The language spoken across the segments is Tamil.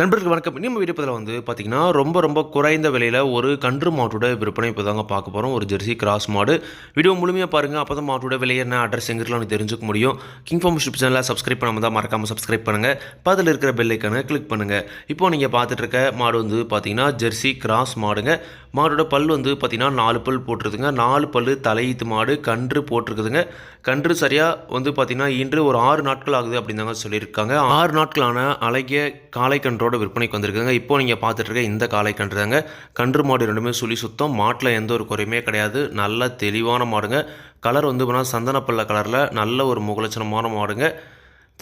நண்பர்களுக்கு வணக்கம். நம்ம வீடியோ வந்து பார்த்தீங்கன்னா ரொம்ப ரொம்ப குறைந்த விலையில் ஒரு கன்று மாட்டோட விற்பனை இப்போ தாங்க பார்க்க போகிறோம் ஒரு ஜெர்சி கிராஸ் மாடு. வீடியோ முழுமையாக பாருங்கள் அப்போ தான் மாட்டோட விலை என்ன அட்ரஸ் எங்கிருக்கலாம் தெரிஞ்சுக்க முடியும். கிங் ஃபார்ம் ஷிப் சேனலில் சப்ஸ்கிரைப் பண்ணாமல் தான் மறக்காமல் சப்ஸ்கிரைப் பண்ணுங்கள் பதில் இருக்கிற பெல்லைக்கான கிளிக் பண்ணுங்கள் இப்போ நீங்கள் பார்த்துட்டு இருக்க மாடு வந்து பார்த்தீங்கன்னா ஜெர்சி கிராஸ் மாடுங்க. மாடோட பல் வந்து பார்த்தீங்கன்னா நாலு பல் போட்டிருக்குதுங்க. நாலு பல் தலையீத்து மாடு கன்று போட்டிருக்குதுங்க. கன்று சரியாக வந்து பார்த்திங்கன்னா இன்று ஒரு ஆறு நாட்கள் ஆகுது அப்படின்னு தாங்க சொல்லியிருக்காங்க. ஆறு நாட்களான அழகிய காளை கன்றோட விற்பனைக்கு வந்திருக்காங்க. இப்போ நீங்கள் பார்த்துட்ருக்க இந்த காளை கன்று தாங்க கன்று மாடு ரெண்டுமே சுழி சுத்தம். மாட்டில் எந்த ஒரு குறையுமே கிடையாது. நல்ல தெளிவான மாடுங்க. கலர் வந்து பார்த்தீங்கன்னா சந்தனப்பள்ள கலரில் நல்ல ஒரு முகலட்சணமான மாடுங்க.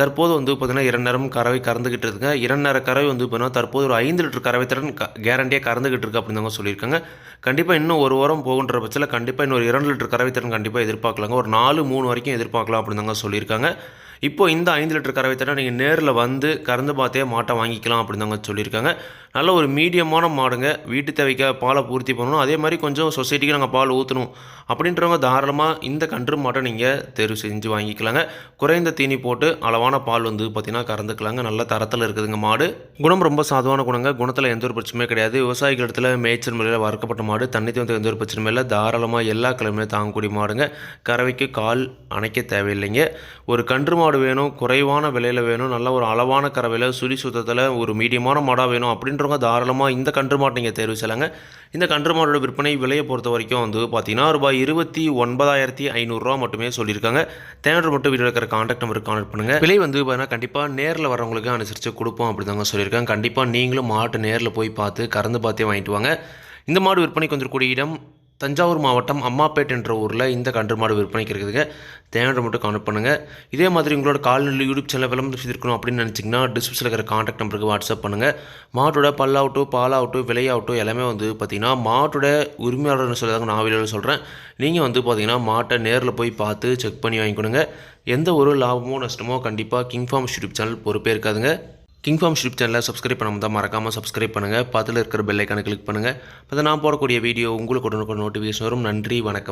தற்போது வந்து பார்த்தீங்கன்னா இரண்டு நேரம் கறவை கறந்துக்கிட்டு இருக்குங்க. இரண்டு நேரம் கறவை வந்து பார்த்தீங்கன்னா தற்போது ஒரு ஐந்து லிட்டர் கறவை திறன் க கேரண்டியாக கறந்துக்கிட்டு இருக்கு அப்படின்னு தாங்க சொல்லியிருக்காங்க. கண்டிப்பாக இன்னும் ஒரு வாரம் போகுன்ற பட்சத்தில் கண்டிப்பாக இன்னொரு இரண்டு லிட்டர் கறவை திறன் கண்டிப்பாக எதிர்பார்க்கலாங்க. ஒரு நாலு மூணு வரைக்கும் எதிர்பார்க்கலாம் அப்படின்னு சொல்லியிருக்காங்க. இப்போ இந்த ஐந்து லிட்டர் கறவை தட்டை நீங்கள் நேரில் வந்து கறந்து பார்த்தே மாட்டை வாங்கிக்கலாம் அப்படின்னு தாங்க சொல்லியிருக்காங்க. நல்ல ஒரு மீடியமான மாடுங்க. வீட்டு தேவைக்க பாலை பூர்த்தி பண்ணணும். அதே மாதிரி கொஞ்சம் சொசைட்டிக்கு நாங்கள் பால் ஊற்றணும் அப்படின்றவங்க தாராளமாக இந்த கன்று மாட்டை நீங்கள் தேர்வு செஞ்சு வாங்கிக்கலாங்க. குறைந்த தீனி போட்டு அளவான பால் வந்து பார்த்திங்கன்னா கறந்துக்கலாங்க. நல்ல தரத்தில் இருக்குதுங்க மாடு. குணம் ரொம்ப சாதுவான குணங்க. குணத்தில் எந்த ஒரு பிரச்சனையுமே கிடையாது. விவசாயிகள் இடத்துல மேய்ச்சல் முறையில் வறுக்கப்பட்ட மாடு. தண்ணி தவிர்த்து எந்த ஒரு பிரச்சனையும் இல்லை. தாராளமாக எல்லா கிழமையுமே தாங்கக்கூடிய மாடுங்க. கறவைக்கு கால் அணைக்க தேவையில்லைங்க. ஒரு கன்று மாடு மாடு வேணும் குறைவான விலையில் வேணும் நல்ல ஒரு அளவான கறவையில் சுழி சுத்தத்தில் ஒரு மீடியமான மாடாக வேணும் அப்படின்றவங்க தாராளமாக இந்த கன்று மாடு நீங்கள் தேர்வு செய்யலாங்க. இந்த கன்று மாடோட விற்பனை விலையை பொறுத்த வரைக்கும் வந்து பார்த்தீங்கன்னா ரூபாய் இருபத்தி ஒன்பதாயிரத்தி ஐநூறுரூவா மட்டுமே சொல்லியிருக்காங்க. தேவையான மட்டும் வீடியோ இருக்கிற காண்டாக்ட் நம்பருக்கு கான்டக்ட் பண்ணுங்கள் விலை வந்து பார்த்தீங்கன்னா கண்டிப்பாக நேரில் வரவங்களுக்கு அனுசரித்து கொடுப்போம் அப்படி தாங்க சொல்லியிருக்காங்க. கண்டிப்பாக நீங்களும் மாட்டு நேரில் போய் பார்த்து கறந்து பார்த்தே வாங்கிட்டு வாங்க. இந்த மாடு விற்பனைக்கு வந்துருக்கூடிய இடம் தஞ்சாவூர் மாவட்டம் அம்மாப்பேட் என்ற ஊரில் இந்த கன்று மாடு விற்பனைக்கு இருக்குதுங்க தேவையான மட்டும் கான்டாக்ட் பண்ணுங்கள் இதே மாதிரி உங்களோட கால்நிலை யூடியூப் சேனல் விளம்பரம் இருக்கணும் அப்படின்னு நினச்சிங்கன்னா டிஸ்கிரிப்ஷனில் இருக்கிற காண்டாக்ட் நம்பருக்கு வாட்ஸ்அப் பண்ணுங்கள் மாட்டோட பல்லாகட்டும் பாலாகட்டும் விலையாகட்டும் எல்லாமே வந்து பார்த்திங்கன்னா மாட்டோட உரிமையாளர்னு சொல்லதாங்க நான் வீடியோவில் சொல்கிறேன் நீங்கள் வந்து பார்த்தீங்கன்னா மாட்டை நேரில் போய் பார்த்து செக் பண்ணி வாங்கிக்கணுங்க. எந்த ஒரு லாபமோ நஷ்டமோ கண்டிப்பாக கிங் ஃபார்ம் யூடியூப் சேனல் பொறுப்பே இருக்காதுங்க. கிங் ஃபார்ம் யூடியூப் சேனலை சப்ஸ்கிரைப் பண்ணாமல் தான் மறக்காமல் சப்ஸ்கிரைப் பண்ணுங்கள் பக்கத்தில் இருக்கிற பெல்லைக்கான கிளிக் பண்ணுங்கள் அப்போ நான் போடக்கூடிய வீடியோ உங்களுக்கு உடனுக்கு நோட்டிஃபிகேஷன் வரும். நன்றி வணக்கம்.